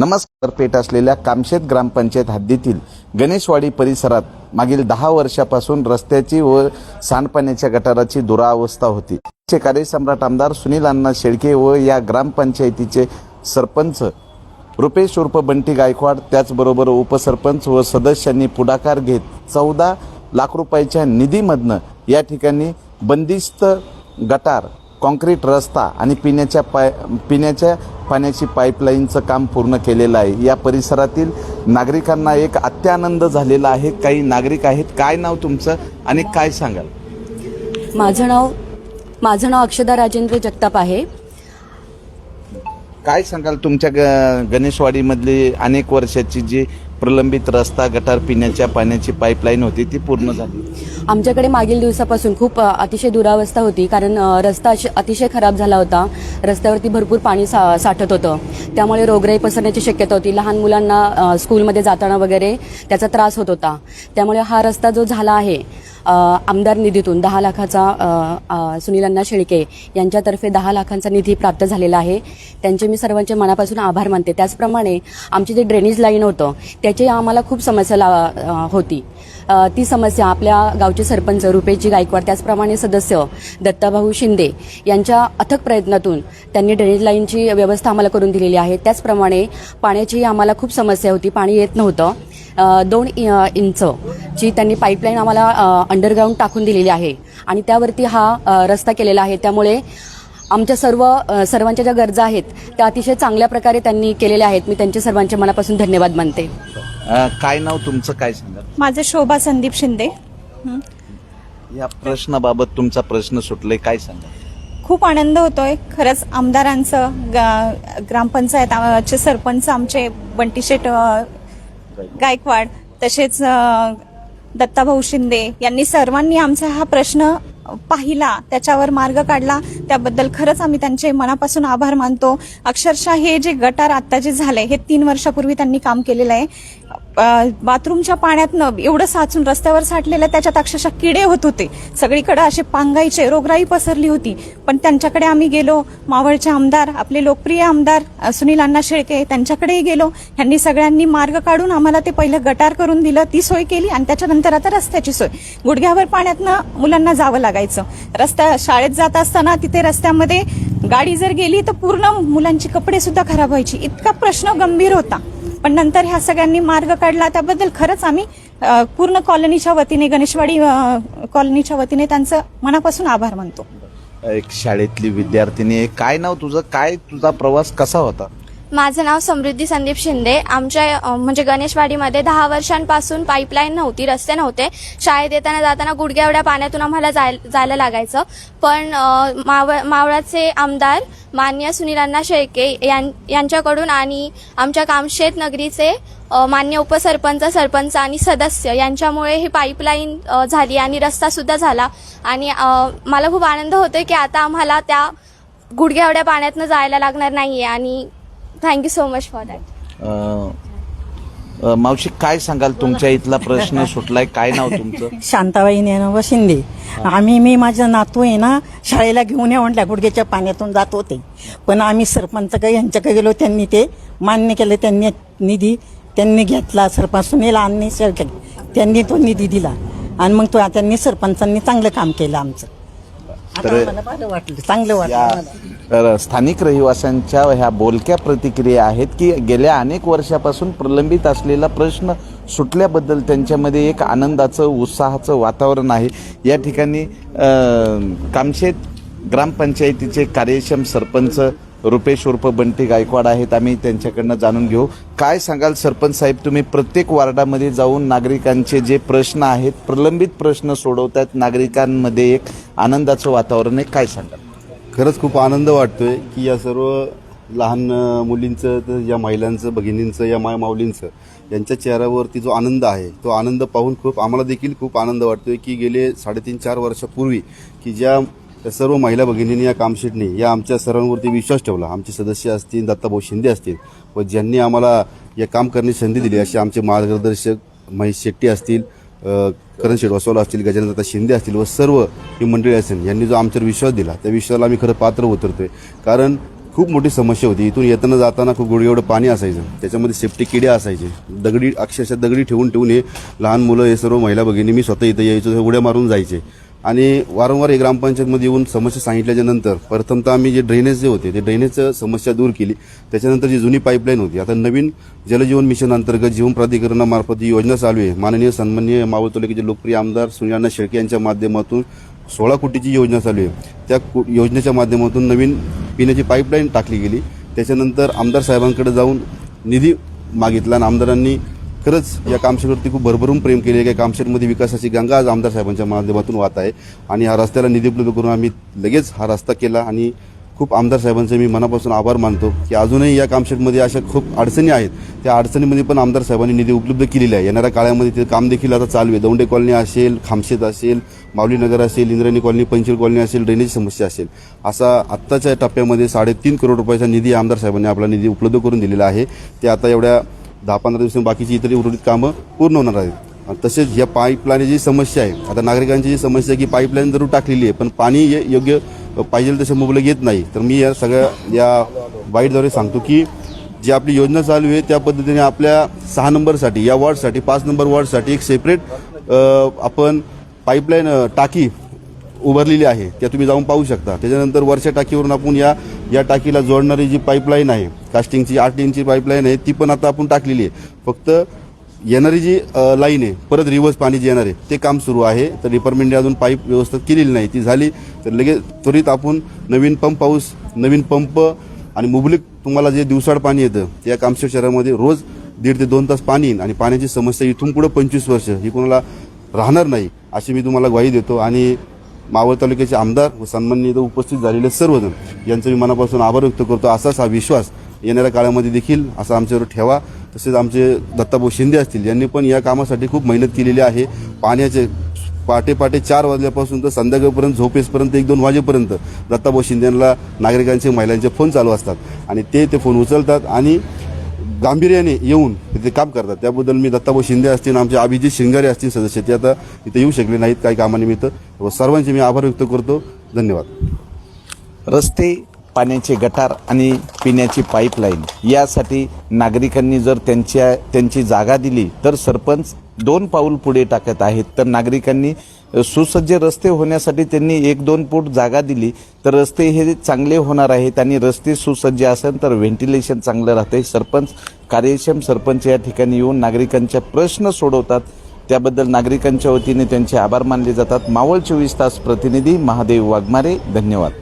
नमस्कार पेठ असलेल्या कामशेत ग्रामपंचायत हद्दीतील गणेशवाडी परिसरात मागील दहा वर्षापासून रस्त्याची व सांडपाण्याच्या गटाराची दुरावस्था होती. चे कार्यसम्राट आमदार सुनील अण्णा शेळके व या ग्रामपंचायतीचे सरपंच रुपेश उर्फ बंटी गायकवाड त्याचबरोबर उपसरपंच व सदस्यांनी पुढाकार घेत चौदा लाख रुपयाच्या निधीमधनं या ठिकाणी बंदिस्त गटार कॉन्क्रीट रस्ता आणि पिण्याच्या पाय पिण्याच्या पाण्याची पाईपलाईनचं काम पूर्ण केलेलं आहे. या परिसरातील नागरिकांना एक अत्यानंद झालेला आहे. काही नागरिक आहेत. काय नाव तुमचं आणि काय सांगाल? माझं नाव माझं नाव अक्षदा राजेंद्र जगताप आहे. काय सांगाल तुमच्या ग गणेशवाडीमधली अनेक वर्षाची जी प्रलंबित रस्ता गटार पिण्याच्या पाण्याची पाईपलाईन होती ती पूर्ण झाली? आमच्याकडे मागील दिवसापासून खूप अतिशय दुरावस्था होती. कारण रस्ता अतिशय खराब झाला होता. रस्त्यावरती भरपूर पाणी सा साठत होतं. त्यामुळे रोगराई पसरण्याची शक्यता होती. लहान मुलांना स्कूलमध्ये जाताना वगैरे त्याचा त्रास होत होता. त्यामुळे हा रस्ता जो झाला आहे आमदार निधीतून दहा लाखाचा सुनीलांना सुनील अण्णा शेळके यांच्यातर्फे दहा लाखांचा निधी प्राप्त झालेला आहे. त्यांचे मी सर्वांचे मनापासून आभार मानते. त्याचप्रमाणे आमचे जे ड्रेनेज लाईन होतं त्याची आम्हाला खूप समस्या ला होती. ती समस्या आपल्या गावचे सरपंच रुपेजी गायकवाड त्याचप्रमाणे सदस्य दत्ताभाऊ शिंदे यांच्या अथक प्रयत्नातून त्यांनी ड्रेनेज लाईनची व्यवस्था आम्हाला करून दिलेली आहे. त्याचप्रमाणे पाण्याची आम्हाला खूप समस्या होती पाणी येत नव्हतं. दोन इंच जी त्यांनी पाईपलाईन आम्हाला अंडरग्राऊंड टाकून दिलेली आहे आणि त्यावरती हा रस्ता केलेला आहे. त्यामुळे आमच्या सर्व सर्वांच्या ज्या गरजा आहेत त्या अतिशय चांगल्या प्रकारे त्यांनी केलेल्या आहेत. मी त्यांचे सर्वांचे मनापासून धन्यवाद मानते. अ, काय नाव तुमचं काय सांगाल? माझं शोभा संदीप शिंदे. हं. या प्रश्नाबाबत तुमचा प्रश्न सुटलाय काय सांगाल? खूप आनंद होतोय. खरंच आमदारांचं गा- ग्रामपंचायतचे सरपंच आमचे बंटीशेठ अ, गायकवाड तसेच अ, दत्ताभाऊ शिंदे यांनी सर्वांनी आमचा हा प्रश्न पाहिला त्याच्यावर मार्ग काढला. त्याबद्दल खरंच आम्ही त्यांचे मनापासून आभार मानतो. अक्षरशः हे जे गटार आता जे झालंय हे तीन वर्षापूर्वी त्यांनी काम केलेलं आहे. बाथरूमच्या पाण्यातनं एवढं साचून रस्त्यावर साठलेलं त्याच्यात अक्षरशः किडे होत होते. सगळीकडे असे पांगायचे रोगराई पसरली होती. पण त्यांच्याकडे आम्ही गेलो. मावळचे आमदार आपले लोकप्रिय आमदार सुनील अण्णा शेळके त्यांच्याकडेही गेलो. ह्यांनी सगळ्यांनी मार्ग काढून आम्हाला ते पहिलं गटार करून दिलं. ती सोय केली आणि त्याच्यानंतर आता रस्त्याची सोय. गुडघ्यावर पाण्यातनं मुलांना जावं लागायचं. रस्त्या शाळेत जात असताना तिथे रस्त्यामध्ये गाडी जर गेली तर पूर्ण मुलांची कपडे सुद्धा खराब व्हायची. इतका प्रश्न गंभीर होता. पण नंतर ह्या सगळ्यांनी मार्ग काढला. त्याबद्दल खरंच आम्ही पूर्ण कॉलनीच्या वतीने गणेशवाडी कॉलनीच्या वतीने त्यांचं मनापासून आभार मानतो. एक शाळेतली विद्यार्थिनी काय नाव तुझं? काय तुझा प्रवास कसा होता? माझं नाव समृद्धी संदीप शिंदे. आमच्या म्हणजे गणेशवाडीमध्ये दहा वर्षांपासून पाईपलाईन नव्हती रस्ते नव्हते. शाळेत येताना जाताना गुडघ्या एवढ्या पाण्यातून आम्हाला जाय जायला लागायचं. पण माव मावळाचे आमदार मान्य सुनीलांना शेळके यां- यांच्याकडून आणि आमच्या कामशेत नगरीचे मान्य उपसरपंच सरपंच आणि सदस्य यांच्यामुळे ही पाईपलाईन झाली आणि रस्ता सुद्धा झाला. आणि मला खूप आनंद होतोय की आता आम्हाला त्या गुडघ्या एवढ्या पाण्यातनं जायला लागणार नाहीये आणि thank you so much for that uh, मावशी काय सांगाल? तुमच्या इथला प्रश्न सुटलाय. काय नाव तुमचं? शांताबाई व शिंदे. आम्ही मी माझा नातू आहे ना शाळेला घेऊन या म्हटल्या गुडघ्याच्या पाण्यातून जात होते. पण आम्ही सरपंच काही यांच्याकडे गेलो त्यांनी ते मान्य केलं त्यांनी निधी त्यांनी घेतला. सरपंच सुनील आणि शेळके त्यांनी तो निधी दिला. आणि मग तो त्यांनी सरपंचांनी चांगलं काम केलं आमचं. तर- वाटलं चांगलं वाटलं. अ, स्थानिक रहिवाशांच्या ह्या बोलक्या प्रतिक्रिया आहेत की गेल्या अनेक वर्षापासून प्रलंबित असलेला प्रश्न सुटल्याबद्दल त्यांच्यामध्ये एक आनंदाचं उत्साहाचं वातावरण आहे या ठिकाणी कामशेत ग्रामपंचायतीचे कार्यक्षम सरपंच रुपेश उर्फ बंटी गायकवाड आहेत. आम्ही त्यांच्याकडनं जाणून घेऊ. काय सांगाल सरपंच साहेब? तुम्ही प्रत्येक वार्डामध्ये जाऊन नागरिकांचे जे प्रश्न आहेत प्रलंबित प्रश्न सोडवतात नागरिकांमध्ये एक आनंदाचं वातावरण आहे. काय सांगाल? खरंच खूप आनंद वाटतोय की या सर्व लहान मुलींचं तर या महिलांचं भगिनींचं या माय माऊलींचं यांच्या चेहऱ्यावरती जो आनंद आहे तो आनंद पाहून खूप आम्हाला देखील खूप आनंद वाटतोय की गेले साडेतीन चार वर्षापूर्वी की ज्या त्या सर्व महिला भगिनींनी या कामशेटने या आमच्या सर्वांवरती विश्वास ठेवला. आमचे सदस्य असतील दत्ताभाऊ शिंदे असतील व ज्यांनी आम्हाला या काम करण्याची संधी दिली असे आमचे मार्गदर्शक महेश शेट्टी असतील करण शेडवासवाला असतील गजानन शिंदे असतील व सर्व ही मंडळी असतील यांनी जो आमच्यावर विश्वास दिला त्या विश्वासाला आम्ही खरं पात्र उतरतोय. कारण खूप मोठी समस्या होती. इथून येताना जाताना खूप गुडघे एवढं पाणी असायचं. त्याच्यामध्ये सेफ्टी किडे असायचे. दगडी अक्षरशः दगडी ठेवून ठेवून हे लहान मुलं हे सर्व महिला भगिनी मी स्वतः इथं यायचो उड्या मारून जायचे. आणि वारंवार हे ग्रामपंचायतमध्ये येऊन समस्या सांगितल्याच्या नंतर प्रथमतः आम्ही जे ड्रेनेज जे होते ते ड्रेनेजचं समस्या दूर केली. त्याच्यानंतर जी जुनी पाईपलाईन होती आता नवीन जलजीवन मिशन अंतर्गत जीवन प्राधिकरणामार्फत जी योजना चालू आहे माननीय सन्माननीय मावळ तालुक्याचे लोकप्रिय आमदार सुनिलाना शेळके यांच्या माध्यमातून सोळा कोटीची योजना चालू आहे. त्या योजनेच्या माध्यमातून नवीन पिण्याची पाईपलाईन टाकली गेली. त्याच्यानंतर आमदार साहेबांकडे जाऊन निधी मागितला आणि आमदारांनी खरंच या कामशेटवरती खूप भरभरून प्रेम केले या कामशेटमध्ये विकासाची गंगा आज आमदार साहेबांच्या माध्यमातून वाहत आहे. आणि हा रस्त्याला निधी उपलब्ध करून आम्ही लगेच हा रस्ता केला आणि खूप आमदार साहेबांचे मी मनापासून आभार मानतो की अजूनही या कामशेटमध्ये अशा खूप अडचणी आहेत. त्या अडचणीमध्ये पण आमदार साहेबांनी निधी उपलब्ध केलेला आहे. येणाऱ्या काळामध्ये ते काम देखील आता चालू आहे. दौंडे कॉलनी असेल खामशेत असेल माऊलीनगर असेल इंद्रायणी कॉलनी पंचवीर कॉलनी असेल ड्रेनेज समस्या असेल. असा आत्ताच्या टप्प्यामध्ये साडेतीन करोड रुपयाचा निधी आमदार साहेबांनी आपला निधी उपलब्ध करून दिलेला आहे. ते आता एवढ्या दहा पंधरा दिवसांनी बाकीची इतर उर्वरित कामं पूर्ण होणार आहेत. आणि तसेच या पाईपलाईन जी समस्या आहे आता नागरिकांची जी समस्या आहे की पाईपलाईन जरूर टाकलेली आहे पण पाणी हे योग्य पाहिजे तसे मुबलक येत नाही. तर मी या सगळ्या या बाईटद्वारे सांगतो की जी आपली योजना चालू आहे त्या पद्धतीने आपल्या सहा नंबरसाठी या वॉर्डसाठी पाच नंबर वॉर्डसाठी एक सेपरेट आपण पाईपलाईन टाकी उभारलेली आहे त्या तुम्ही जाऊन पाहू शकता. त्याच्यानंतर वरच्या टाकीवरून आपण या या टाकीला जोडणारी जी पाईपलाईन आहे कास्टिंगची आठ इंची पाईपलाईन आहे ती पण आता आपण टाकलेली आहे. फक्त येणारी जी लाईन आहे परत रिव्हर्स पाणी जे येणार आहे ते काम सुरू आहे. तर डिपार्टमेंटने अजून पाईप व्यवस्था केलेली नाही ती झाली. तर लगेच त्वरित आपण नवीन पंप हाऊस नवीन पंप आणि मुबलिक तुम्हाला जे दिवसाड पाणी येतं त्या कामशेत शहरामध्ये रोज दीड ते दोन तास पाणी आणि पाण्याची समस्या इथून पुढे पंचवीस वर्ष ही कोणाला राहणार नाही अशी मी तुम्हाला ग्वाही देतो. आणि मावळ तालुक्याचे आमदार व सन्माननीय इथं उपस्थित झालेले सर्वजण यांचं मी मनापासून आभार व्यक्त करतो. असाच हा विश्वास येणाऱ्या काळामध्ये देखील असा आमच्यावर ठेवा. तसेच आमचे दत्ताभाऊ शिंदे असतील यांनी पण या कामासाठी खूप मेहनत केलेली आहे. पाण्याचे पहाटे पहाटे चार वाजल्यापासून तर संध्याकाळपर्यंत झोपेसपर्यंत एक दोन वाजेपर्यंत दत्ताभाऊ शिंदे यांना नागरिकांचे महिलांचे फोन चालू असतात आणि ते ते फोन उचलतात आणि गांभीर्याने येऊन तिथे काम करतात. त्याबद्दल मी दत्ताभाऊ शिंदे असतील आमचे अभिजित शिंगारे असतील सदस्य ते आता इथे येऊ शकले नाहीत काही कामानिमित्त. व सर्वांचे मी आभार व्यक्त करतो. धन्यवाद. रस्ते पाण्याचे गटार आणि पिण्याची पाईपलाईन यासाठी नागरिकांनी जर त्यांच्या त्यांची जागा दिली तर सरपंच दोन पाऊल पुढे टाकत आहेत. तर नागरिकांनी सुसज्ज रस्ते होण्यासाठी त्यांनी एक दोन फूट जागा दिली. तर रस्ते हे चांगले होणार आहेत आणि रस्ते सुसज्ज असेल तर व्हेंटिलेशन चांगलं राहते. सरपंच कार्यक्षम सरपंच या ठिकाणी येऊन नागरिकांच्या प्रश्न सोडवतात. त्याबद्दल नागरिकांच्या वतीने त्यांचे आभार मानले जातात. मावळ चोवीस तास प्रतिनिधी महादेव वाघमारे धन्यवाद.